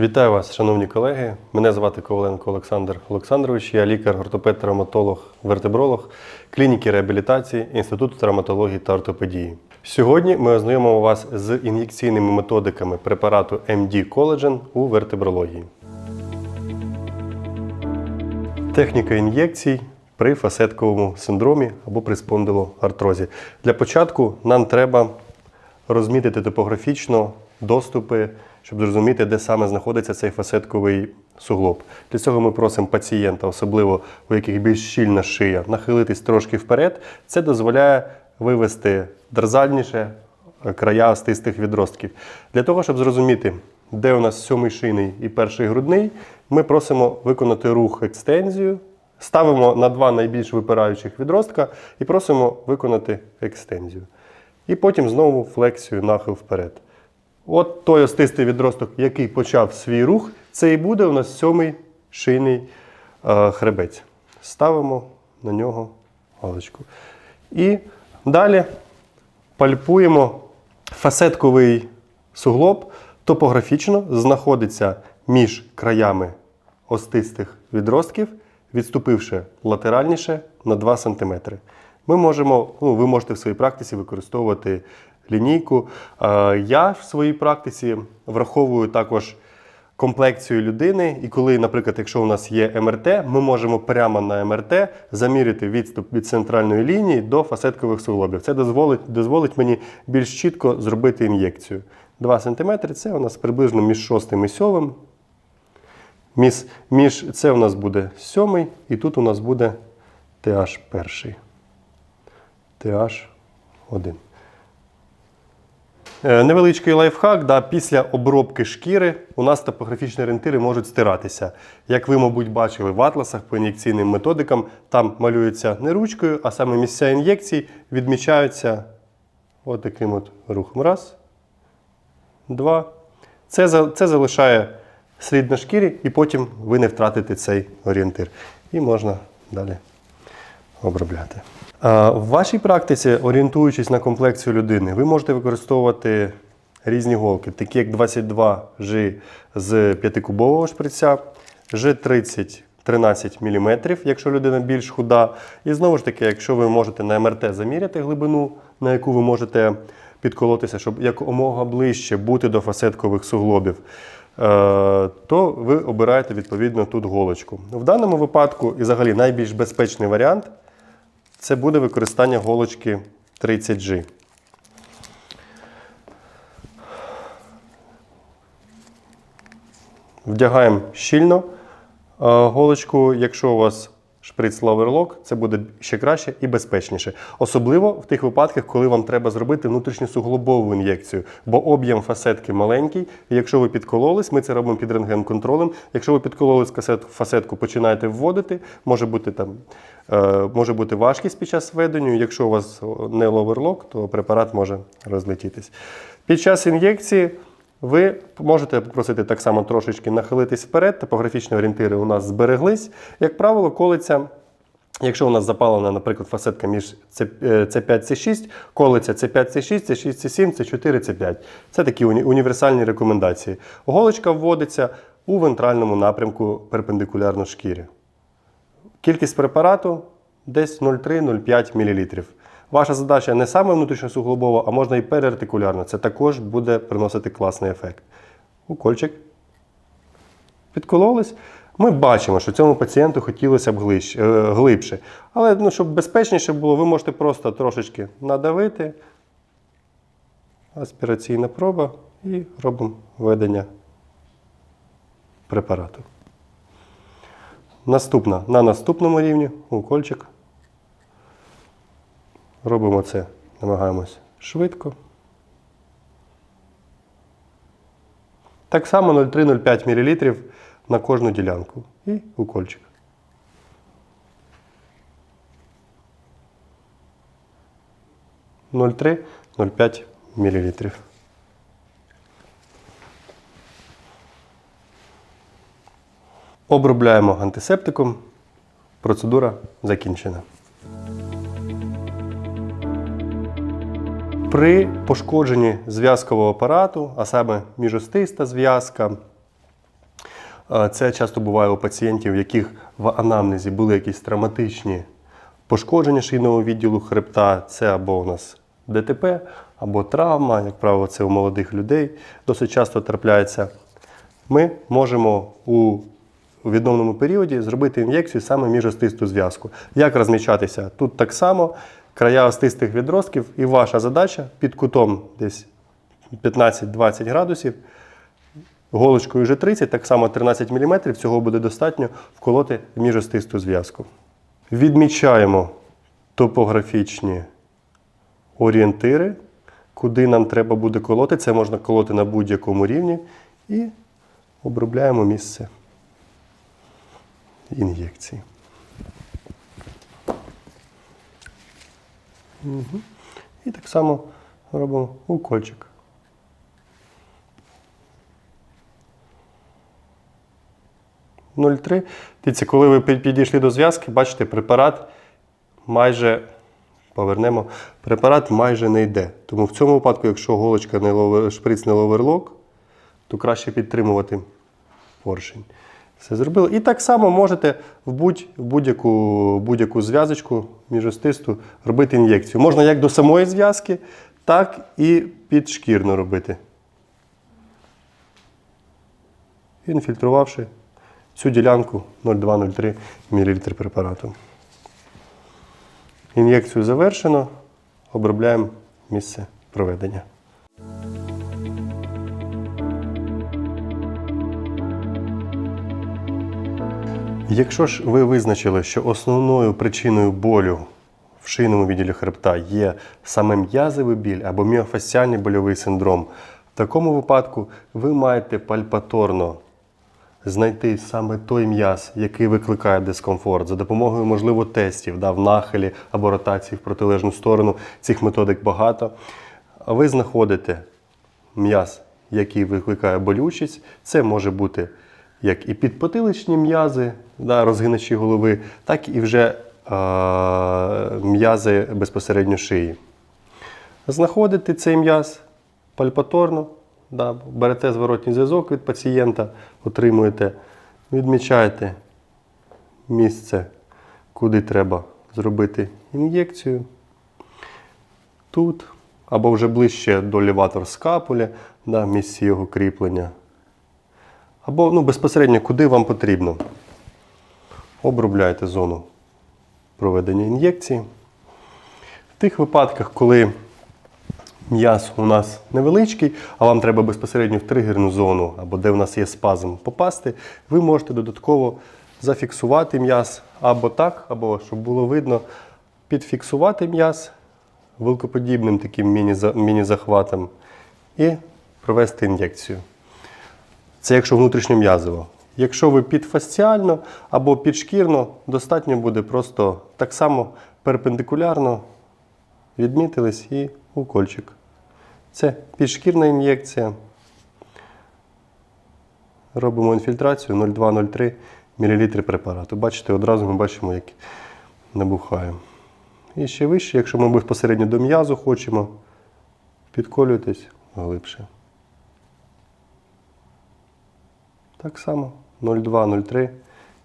Вітаю вас, шановні колеги. Мене звати Коваленко Олександр Олександрович. Я лікар, ортопед, травматолог, вертебролог клініки реабілітації Інституту травматології та ортопедії. Сьогодні ми ознайомимо вас з ін'єкційними методиками препарату MD Collagen у вертебрології. Техніка ін'єкцій при фасетковому синдромі або при спондилоартрозі. Для початку нам треба розмітити топографічно доступи, щоб зрозуміти, де саме знаходиться цей фасетковий суглоб. Для цього ми просимо пацієнта, особливо у яких більш щільна шия, нахилитись трошки вперед. Це дозволяє вивести дерзальніше края остистих відростків. Для того, щоб зрозуміти, де у нас сьомий шийний і перший грудний, ми просимо виконати рух екстензію. Ставимо на два найбільш випираючих відростка і просимо виконати екстензію. І потім знову флексію нахил вперед. От той остистий відросток, який почав свій рух, це і буде у нас сьомий шийний е, хребець. Ставимо на нього галочку. І далі пальпуємо фасетковий суглоб топографічно знаходиться між краями остистих відростків, відступивши латеральніше на 2 см. Ми можемо, ну, ви можете в своїй практиці використовувати лінійку. Е, я в своїй практиці враховую також комплекцію людини, і коли, наприклад, якщо у нас є МРТ, ми можемо прямо на МРТ замірити відступ від центральної лінії до фасеткових суглобів. Це дозволить дозволить мені більш чітко зробити ін'єкцію. 2 см це у нас приблизно між 6 і 7. Між, між, Це у нас буде 7 і тут у нас буде ТH1. ТH1. Невеличкий лайфхак, да, після обробки шкіри у нас топографічні орієнтири можуть стиратися. Як ви, мабуть, бачили в атласах по ін'єкційним методикам, там малюється не ручкою, а саме місця ін'єкцій відмічаються от от рухом. Раз, два. Це, це залишає слід на шкірі, і потім ви не втратите цей орієнтир. І можна далі обробляти. А, В вашій практиці, орієнтуючись на комплекцію людини, ви можете використовувати різні голки, такі як 22 G з 5-кубового шприця, G30 13 мм, якщо людина більш худа. І знову ж таки, якщо ви можете на МРТ заміряти глибину, на яку ви можете підколотися, щоб якомога ближче бути до фасеткових суглобів, е, то ви обираєте відповідно тут голочку. В даному випадку, і взагалі найбільш безпечний варіант це буде використання голочки 30G. Вдягаємо щільно е, голочку. Якщо у вас шприц лаверлок, це буде ще краще і безпечніше. Особливо в тих випадках, коли вам треба зробити внутрішньосуглобову ін'єкцію, бо об'єм фасетки маленький. І якщо ви підкололись, ми це робимо під рентген-контролем. Якщо ви підкололись фасетку, починаєте вводити, може бути там. е, Може бути важкість під час введення. Якщо у вас не ловерлок, то препарат може розлетітись. Під час ін'єкції ви можете попросити так само трошечки нахилитись вперед, топографічні орієнтири у нас збереглись. Як правило, колиться, якщо у нас запалена, наприклад, фасетка між C5, C6, колиться C5, C6, C6, C7, C4, C5. Це такі уні- універсальні рекомендації. Голочка вводиться у вентральному напрямку перпендикулярно шкірі. Кількість препарату десь 0,3-0,5 мл. Ваша задача не саме внутрішньосуглобова, а можна і переартикулярно. Це також буде приносити класний ефект. Укольчик. Підкололись. Ми бачимо, що цьому пацієнту хотілося б е, глибше. Але ну, щоб безпечніше було, ви можете просто трошечки надавити. Аспіраційна проба і робимо введення препарату. Наступна на наступному рівні укольчик. Робимо це, намагаємось швидко. Так само 0,3-0,5 мл на кожну ділянку. І укольчик. Ноль три, ноль п'ять мілілітрів. Обробляємо антисептиком. Процедура закінчена. При пошкодженні зв'язкового апарату, а саме міжостиста зв'язка, Е, Це часто буває у пацієнтів, у яких в анамнезі були якісь травматичні пошкодження шийного відділу хребта. Це або у нас ДТП, або травма, як правило, це у молодих людей досить часто трапляється. Ми можемо у відновному періоді зробити ін'єкцію саме міжостисту зв'язку. Як розмічатися? Тут так само края остистих відростків, і ваша задача під кутом десь 15-20 градусів, голочкою вже 30, так само 13 мм, цього буде достатньо вколоти в міжостисту зв'язку. Відмічаємо топографічні орієнтири, куди нам треба буде колоти. Це можна колоти на будь-якому рівні. І обробляємо місце ін'єкції. Угу. І так само робимо укольчик. Дивіться, коли ви підійшли до зв'язки, бачите, препарат майже повернемо. Препарат майже не йде. Тому в цьому випадку, якщо голочка не ловер, шприц не ловерлок, то краще підтримувати поршень. Все зробили. І так само можете в будь- будь-яку будь-яку зв'язочку міжостисту робити ін'єкцію. Можна як до самої зв'язки, так і підшкірно робити. Інфільтрувавши цю ділянку 0,2-0,3 мл препарату. Ін'єкцію завершено. Обробляємо місце проведення. Якщо ж ви визначили, що основною причиною болю в шийному відділі хребта є саме м'язовий біль або міофасціальний больовий синдром, в такому випадку ви маєте пальпаторно знайти саме той м'яз, який викликає дискомфорт, за допомогою, можливо, тестів да, в нахилі або ротації в протилежну сторону. Цих методик багато. Ви знаходите м'яз, який викликає болючість. Це може бути як і підпотиличні м'язи, да, розгиначі голови, так і вже м'язи безпосередньо шиї. Знаходите цей м'яз пальпаторно, да, берете зворотній зв'язок від пацієнта, отримуєте, відмічаєте місце, куди треба зробити ін'єкцію. Тут, або вже ближче до ліватор скапулі, да, місці його кріплення. Або ну, безпосередньо куди вам потрібно. Обробляєте зону проведення ін'єкції. В тих випадках, коли м'яз у нас невеличкий, а вам треба безпосередньо в тригерну зону, або де в нас є спазм попасти, ви можете додатково зафіксувати м'яз або так, або щоб було видно, підфіксувати м'яз вилкоподібним таким міні-захватом і провести ін'єкцію. Це якщо внутрішньом'язово. Якщо ви підфасціально або підшкірно, достатньо буде просто так само перпендикулярно відмітились і укольчик. Це підшкірна ін'єкція. Робимо інфільтрацію 0,2-0,3 мл препарату. Бачите, одразу ми бачимо, як набухає. І ще вище, якщо ми безпосередньо до м'язу хочемо, підколюйтесь глибше. Так само 0,2-0,3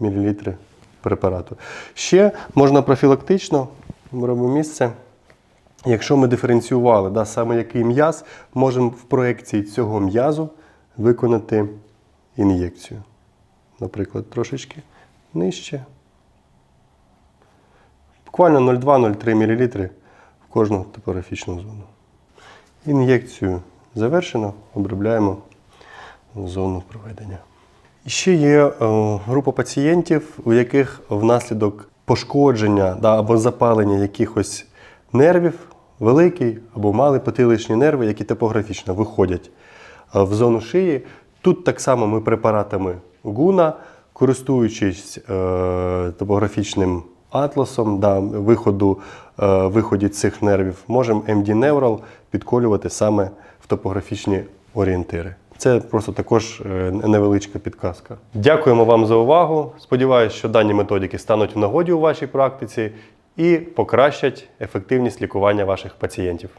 мл препарату. Ще можна профілактично, робимо місце. Якщо ми диференціювали, да, саме який м'яз, можемо в проекції цього м'язу виконати ін'єкцію. Наприклад, трошечки нижче. Буквально 0,2-0,3 мл в кожну топографічну зону. Ін'єкцію завершено, обробляємо зону проведення. Ще є е, група пацієнтів, у яких внаслідок пошкодження да, або запалення якихось нервів, великий або малий потиличні нерви, які топографічно виходять е, в зону шиї. Тут так само ми препаратами гуна, користуючись е, топографічним атласом, да, виходу, е, виході цих нервів, можемо MD Neural підколювати саме в топографічні орієнтири. Це просто також е, невеличка підказка. Дякуємо вам за увагу. Сподіваюсь, що дані методики стануть в нагоді у вашій практиці і покращать ефективність лікування ваших пацієнтів.